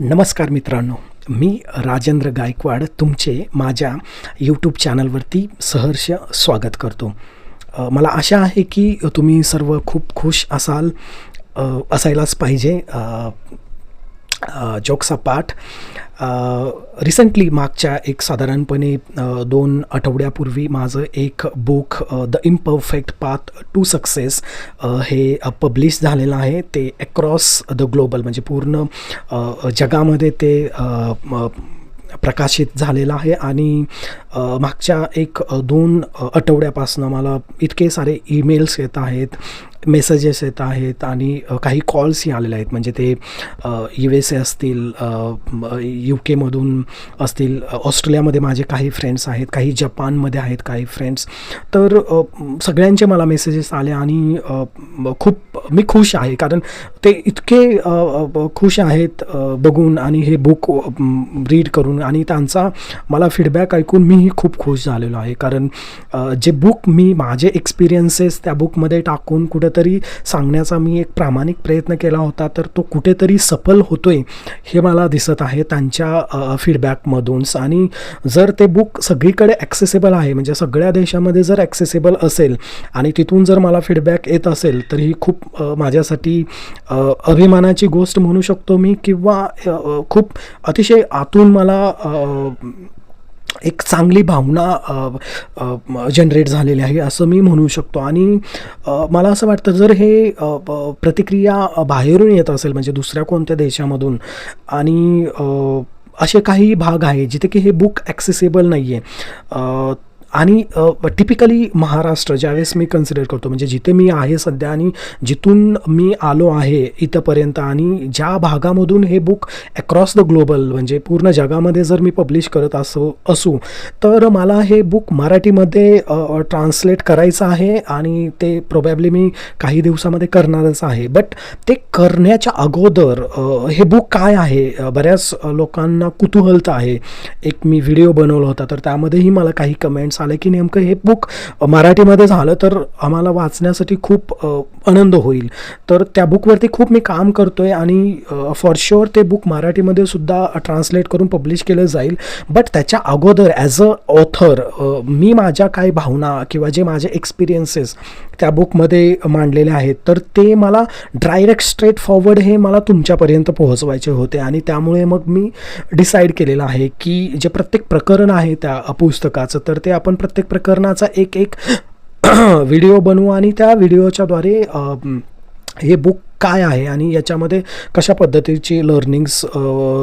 नमस्कार मित्रांनो मी राजेंद्र गायकवाड तुमचे माझ्या यूट्यूब चॅनलवरती सहर्ष स्वागत करतो. मला आशा आहे की तुम्ही सर्व खूप खुश असाल असायलाच पाहिजे. जोक्स पाठ. रिसेंटली मागच्या एक साधारणपणे दोन आठवड्यापूर्वी माझं एक book the imperfect path to success हे पब्लिश झालेलं आहे. ते अक्रॉस द ग्लोबल म्हणजे पूर्ण जगामध्ये ते प्रकाशित झालेलं आहे. आणि मागच्या एक दोन आठवड्यापासून मला इतके सारे ईमेल्स येत आहेत. मेसेजेस येत आहेत आणि काही कॉल्सही आलेले आहेत. म्हणजे ते यू एस ए असतील यू केमधून असतील ऑस्ट्रेलियामध्ये माझे काही फ्रेंड्स आहेत काही जपानमध्ये आहेत काही फ्रेंड्स तर सगळ्यांचे मला मेसेजेस आले आणि खूप मी खुश आहे. कारण ते इतके खुश आहेत बघून आणि हे बुक रीड करून आणि त्यांचा मला फीडबॅक ऐकून मीही खूप खुश झालेलो आहे. कारण जे बुक मी माझे एक्सपिरियन्सेस त्या बुकमध्ये टाकून कुठं तरी सांगण्याचा मी एक प्रामाणिक प्रयत्न केला होता तर तो कुठेतरी सफल होतोय हे मला दिसत आहे त्यांच्या फीडबॅकमधून आणि जर ते बुक सगळीकडे ॲक्सेसेबल आहे म्हणजे सगळ्या देशामध्ये जर ॲक्सेसेबल असेल आणि तिथून जर मला फीडबॅक येत असेल तर ही खूप माझ्यासाठी अभिमानाची गोष्ट म्हणू शकतो मी किंवा खूप अतिशय आतून मला एक चांगली भावना जनरेट झालेली आहे असं मी म्हणू शकतो. आणि मला असं वाटतं जर हे प्रतिक्रिया बाहेरून येत असेल म्हणजे दुसऱ्या कोणत्या देशामधून आणि असे काही भाग आहे जिथे की हे बुक ॲक्सेसेबल नाही आहे आणि टिपिकली महाराष्ट्र ज्यावेळेस मी कन्सिडर करतो म्हणजे जिथे मी आहे सध्या आणि जिथून मी आलो आहे इथंपर्यंत आणि ज्या भागामधून हे बुक अक्रॉस द ग्लोबल म्हणजे पूर्ण जगामध्ये जर मी पब्लिश करत असो असू तर मला हे बुक मराठीमध्ये ट्रान्सलेट करायचं आहे आणि ते प्रोबॅबली मी काही दिवसामध्ये करणारच आहे. बट ते करण्याच्या अगोदर हे बुक काय आहे? बऱ्याच लोकांना कुतूहलता आहे. एक मी व्हिडिओ बनवला होता तर त्यामध्येही मला काही कमेंट्स आलं की नेमकं हे बुक मराठीमध्ये झालं तर आम्हाला वाचण्यासाठी खूप आनंद होईल. तर त्या बुकवरती खूप मी काम करतो आहे आणि फॉर शुअर ते बुक मराठीमध्ये सुद्धा ट्रान्सलेट करून पब्लिश केलं जाईल. बट त्याच्या अगोदर ॲज अ ऑथर मी माझ्या काय भावना किंवा जे माझे एक्सपिरियन्सेस त्या बुकमध्ये मांडलेले आहेत तर ते मला डायरेक्ट स्ट्रेट फॉरवर्ड हे मला तुमच्यापर्यंत पोहोचवायचे होते. आणि त्यामुळे मग मी डिसाईड केलेलं आहे की जे प्रत्येक प्रकरण आहे त्या पुस्तकाचं तर ते आपण प्रत्येक प्रकरणाचा एक एक व्हिडिओ बनवू आणि त्या व्हिडिओच्याद्वारे हे बुक काय आहे आणि याच्यामध्ये कशा पद्धतीची लर्निंग्स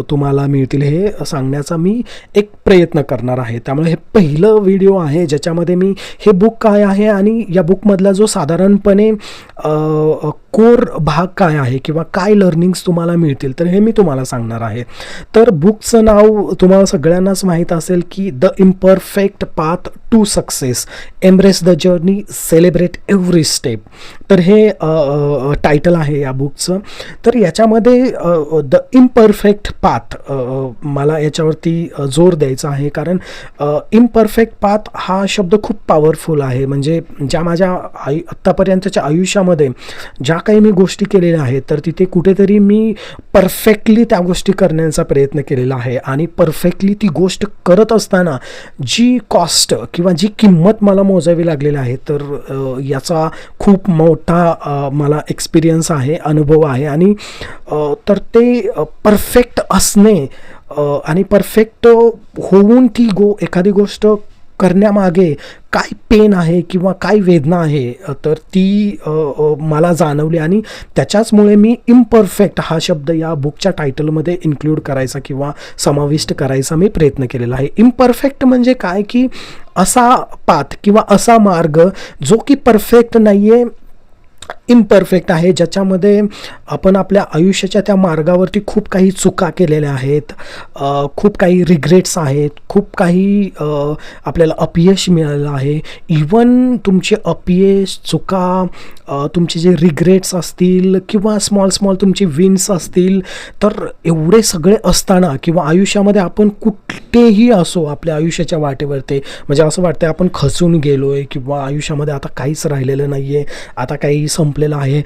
तुम्हाला मिळतील हे सांगण्याचा मी एक प्रयत्न करणार आहे. त्यामुळे हे पहिलं व्हिडिओ आहे ज्याच्यामध्ये मी हे बुक काय आहे आणि या बुकमधला जो साधारणपणे कोर भाग काय आहे किंवा काय लर्निंग्स तुम्हाला मिळतील तर हे मी तुम्हाला सांगणार आहे. तर बुकचं नाव तुम्हाला सगळ्यांनाच माहीत असेल की the imperfect path to success embrace the journey celebrate every step तर हे टायटल आहे या बुकचं तर याच्यामध्ये द इम्परफेक्ट पाथ मला याच्यावरती जोर द्यायचा आहे. कारण इम्परफेक्ट पाथ हा शब्द खूप पॉवरफुल आहे. म्हणजे ज्या माझ्या आई आत्तापर्यंतच्या आयुष्यामध्ये ज्या काही मी गोष्टी केलेल्या आहेत तर तिथे कुठेतरी मी परफेक्टली त्या गोष्टी करण्याचा प्रयत्न केलेला आहे. आणि परफेक्टली ती गोष्ट करत असताना जी कॉस्ट किंवा जी किंमत मला मोजावी लागलेली आहे तर याचा खूप मोठा मला एक्सपिरियन्स आहे. अनुभव आहे. आणि तर ते परफेक्ट असणे आणि परफेक्ट होऊन ती गो एखादी गोष्ट करण्यामागे काय पेन आहे किंवा काय वेदना आहे तर ती मला जाणवली. आणि त्याच्याचमुळे मी इम्परफेक्ट हा शब्द या बुकच्या टायटलमध्ये इन्क्लूड करायचा किंवा समाविष्ट करायचा मी प्रयत्न केलेला आहे. इम्परफेक्ट म्हणजे काय? की असा पाथ किंवा असा मार्ग जो की परफेक्ट नाही आहे इम्परफेक्ट आहे ज्याच्यामध्ये आपण आपल्या आयुष्याच्या त्या मार्गावरती खूप काही चुका केलेल्या आहेत खूप काही रिग्रेट्स आहेत खूप काही आपल्याला अपयश मिळालं आहे. इवन तुमचे अपयश चुका तुमचे जे रिग्रेट्स असतील किंवा स्मॉल स्मॉल तुमचे विन्स असतील तर एवढे सगळे असताना किंवा आयुष्यामध्ये आपण कुठेही असो आपल्या आयुष्याच्या वाटेवरती म्हणजे असं वाटतं आपण खचून गेलो आहे किंवा आयुष्यामध्ये आता काहीच राहिलेलं नाही आहे आता काही संपलेलं आहे.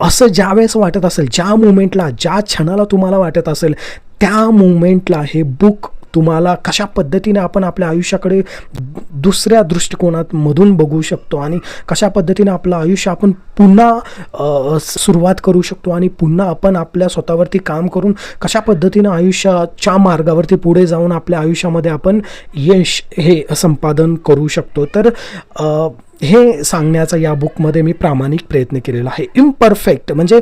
असं ज्यावेळेस वाटत असेल ज्या मुमेंटला ज्या क्षणाला तुम्हाला वाटत असेल त्या मुमेंटला हे बुक तुम्हाला कशा पद्धतीने आपण आपल्या आयुष्याकडे दुसऱ्या दृष्टिकोनात मधून बघू शकतो आणि कशा पद्धतीने आपलं आयुष्य आपण पुन्हा सुरुवात करू शकतो आणि पुन्हा आपण आपल्या स्वतःवरती काम करून कशा पद्धतीनं आयुष्याच्या मार्गावरती पुढे जाऊन आपल्या आयुष्यामध्ये आपण यश हे संपादन करू शकतो. तर हे सांगण्याचा या बुकमध्ये मी प्रामाणिक प्रयत्न केलेला आहे. इम्परफेक्ट म्हणजे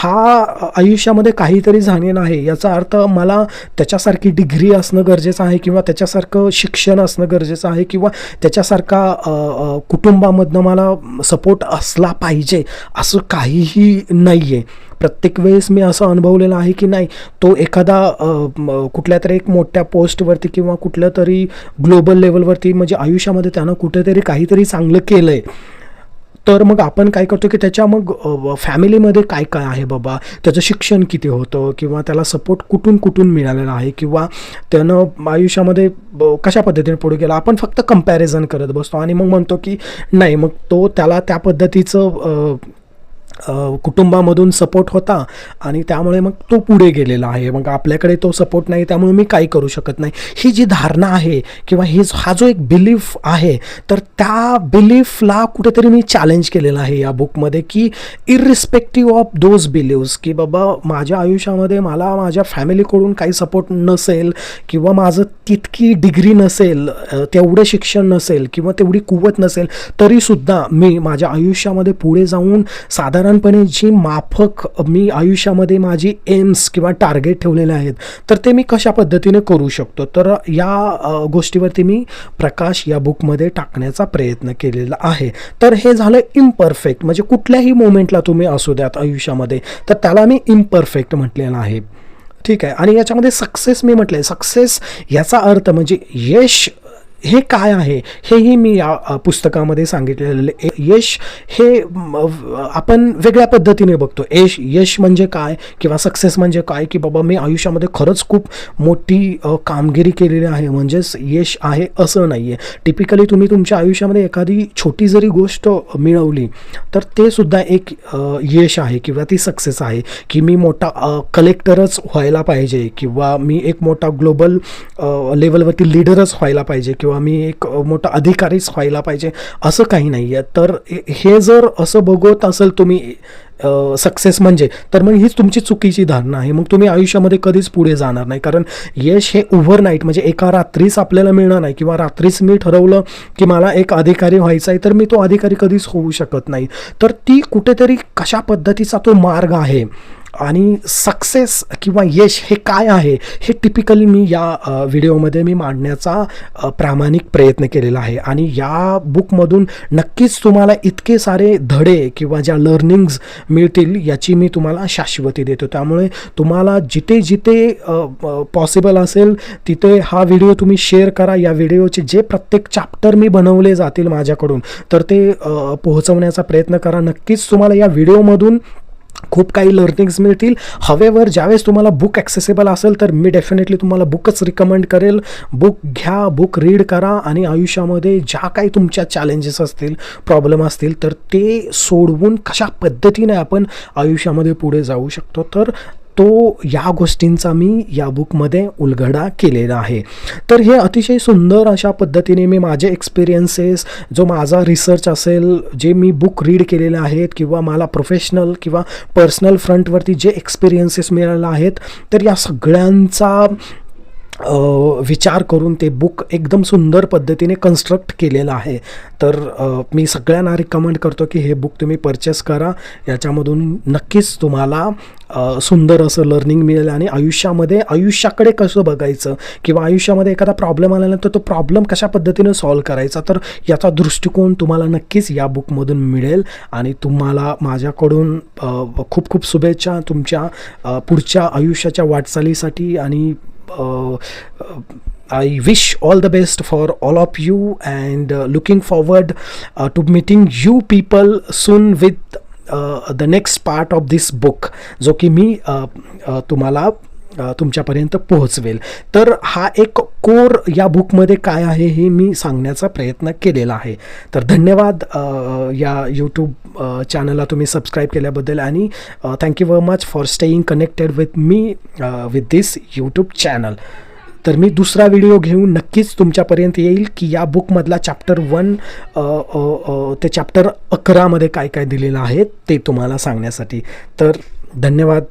हा आयुष्यामध्ये काहीतरी झालेलं आहे. याचा अर्थ मला त्याच्यासारखी डिग्री असणं गरजेचं आहे किंवा त्याच्यासारखं शिक्षण असणं गरजेचं आहे किंवा त्याच्यासारखा कुटुंबामधनं मला सपोर्ट असला पाहिजे असं काहीही नाही आहे प्रत्येक वेळेस मी असं अनुभवलेलं आहे की नाही तो एखादा कुठल्या तरी एक मोठ्या पोस्टवरती किंवा कुठल्या तरी ग्लोबल लेवलवरती म्हणजे आयुष्यामध्ये त्यानं कुठेतरी काहीतरी चांगलं केलं आहे तर मग आपण काय करतो की त्याच्या मग फॅमिलीमध्ये काय काय आहे बाबा? त्याचं शिक्षण किती होतं? किंवा त्याला सपोर्ट कुठून कुठून मिळालेला आहे? किंवा त्यानं आयुष्यामध्ये कशा पद्धतीने पुढे गेला? आपण फक्त कंपॅरिझन करत बसतो आणि मग म्हणतो की नाही मग तो त्याला त्या पद्धतीचं कुटुंबामधून सपोर्ट होता आणि त्यामुळे मग तो पुढे गेलेला आहे. मग आपल्याकडे तो सपोर्ट नाही त्यामुळे मी काही करू शकत नाही. ही जी धारणा आहे किंवा ही हा जो एक बिलीफ आहे तर त्या बिलीफला कुठेतरी मी चॅलेंज केलेला आहे या बुकमध्ये की इरिस्पेक्टिव्ह ऑफ दोज बिलीव्स की बाबा माझ्या आयुष्यामध्ये मला माझ्या फॅमिलीकडून काही सपोर्ट नसेल किंवा माझं तितकी डिग्री नसेल तेवढं शिक्षण नसेल किंवा तेवढी कुवत नसेल तरीसुद्धा मी माझ्या आयुष्यामध्ये पुढे जाऊन साधारण साधारणपणे जी माफक मी आयुष्यामध्ये माझी एम्स किंवा टार्गेट ठेवलेले आहेत तर ते मी कशा पद्धतीने करू शकतो? तर या गोष्टीवरती मी प्रकाश या बुकमध्ये टाकण्याचा प्रयत्न केलेला आहे. तर हे झालं इम्परफेक्ट म्हणजे कुठल्याही मोमेंटला तुम्ही असू द्यात आयुष्यामध्ये तर त्याला मी इम्परफेक्ट म्हटलेलं आहे. ठीक आहे? आणि याच्यामध्ये सक्सेस मी म्हटलंय. सक्सेस याचा अर्थ म्हणजे यश हे काय आहे? हेही मी या पुस्तकामध्ये सांगितलेलं आहे. यश हे आपण वेगळ्या पद्धतीने बघतो. यश यश म्हणजे काय किंवा सक्सेस म्हणजे काय? की बाबा मी आयुष्यामध्ये खरंच खूप मोठी कामगिरी केलेली आहे. म्हणजेच यश आहे असं नाही आहे टिपिकली तुम्ही तुमच्या आयुष्यामध्ये एखादी छोटी जरी गोष्ट मिळवली तर ते सुद्धा एक यश आहे किंवा ती सक्सेस आहे. की मी मोठा कलेक्टरच व्हायला पाहिजे किंवा मी एक मोठा ग्लोबल लेवलवरती लीडरच व्हायला पाहिजे किंवा मी एक मोठा अधिकारीच व्हायला पाहिजे असं काही नाही आहे तर हे- हे जर असं बघत असेल तुम्ही सक्सेस म्हणजे तर मग हीच तुमची चुकीची धारणा आहे. मग तुम्ही आयुष्यामध्ये कधीच पुढे जाणार नाही. कारण यश हे ओव्हरनाईट म्हणजे एका रात्रीच आपल्याला मिळणार नाही. किंवा रात्रीच मी ठरवलं की मला एक अधिकारी व्हायचा आहे तर मी तो अधिकारी कधीच होऊ शकत नाही. तर ती कुठेतरी कशा पद्धतीचा तो मार्ग आहे आणि सक्सेस किंवा यश हे काय आहे हे टिपिकली मी या व्हिडिओमध्ये मी मांडण्याचा प्रामाणिक प्रयत्न केलेला आहे. आणि या बुकमधून नक्कीच तुम्हाला इतके सारे धडे किंवा ज्या लर्निंग्ज मिळतील याची मी तुम्हाला शाश्वती देतो. त्यामुळे तुम्हाला जिथे जिथे पॉसिबल असेल तिथे हा व्हिडिओ तुम्ही शेअर करा. या व्हिडिओचे जे प्रत्येक चॅप्टर मी बनवले जातील माझ्याकडून तर ते पोहोचवण्याचा प्रयत्न करा. नक्कीच तुम्हाला या व्हिडिओमधून खूप काही लर्निंग्स मिळतील. हवेवर ज्यावेळेस तुम्हाला बुक ॲक्सेसेबल असेल तर मी डेफिनेटली तुम्हाला बुकच रिकमेंड करेल. बुक घ्या बुक रीड करा आणि आयुष्यामध्ये ज्या काही तुमच्या चॅलेंजेस असतील प्रॉब्लेम असतील तर ते सोडवून कशा पद्धतीने आपण आयुष्यामध्ये पुढे जाऊ शकतो. तर तो या गोष्टींचा मी या बुकमध्ये उलगडा केलेला आहे. तर हे अतिशय सुंदर अशा पद्धतीने मी माझे एक्सपिरियन्सेस जो माझा रिसर्च असेल जे मी बुक रीड केलेले आहेत किंवा मला प्रोफेशनल किंवा पर्सनल फ्रंटवरती जे एक्सपिरियन्सेस मिळाले आहेत तर या सगळ्यांचा विचार करून ते बुक एकदम सुंदर पद्धतीने कन्स्ट्रक्ट केलेलं आहे. तर मी सगळ्यांना रिकमेंड करतो की हे बुक तुम्ही परचेस करा. याच्यामधून नक्कीच तुम्हाला सुंदर असं लर्निंग मिळेल आणि आयुष्यामध्ये आयुष्याकडे कसं बघायचं किंवा आयुष्यामध्ये एखादा प्रॉब्लेम आल्यानंतर तो प्रॉब्लेम कशा पद्धतीने सॉल्व करायचा तर याचा दृष्टिकोन तुम्हाला नक्कीच या बुकमधून मिळेल. आणि तुम्हाला माझ्याकडून खूप खूप शुभेच्छा तुमच्या पुढच्या आयुष्याच्या वाटचालीसाठी आणि I wish all the best for all of you and uh, looking forward uh, to meeting you people soon with uh, the next part of this book जो की मी uh, uh, तुम्हाला अ, तुमच्यापर्यंत पोहोचवेल. तर हा एक कोर या बुकमध्ये काय आहे हे मी सांगण्याचा प्रयत्न केलेला आहे. तर धन्यवाद या यूट्यूब चॅनलला तुम्ही सबस्क्राईब केल्याबद्दल आणि thank you very much for staying connected with me with this YouTube channel तर मी दुसरा व्हिडिओ घेऊन नक्कीच तुमच्यापर्यंत येईल की या बुकमधला चॅप्टर वन ते चॅप्टर अकरामध्ये काय काय दिलेलं आहे ते तुम्हाला सांगण्यासाठी. तर धन्यवाद.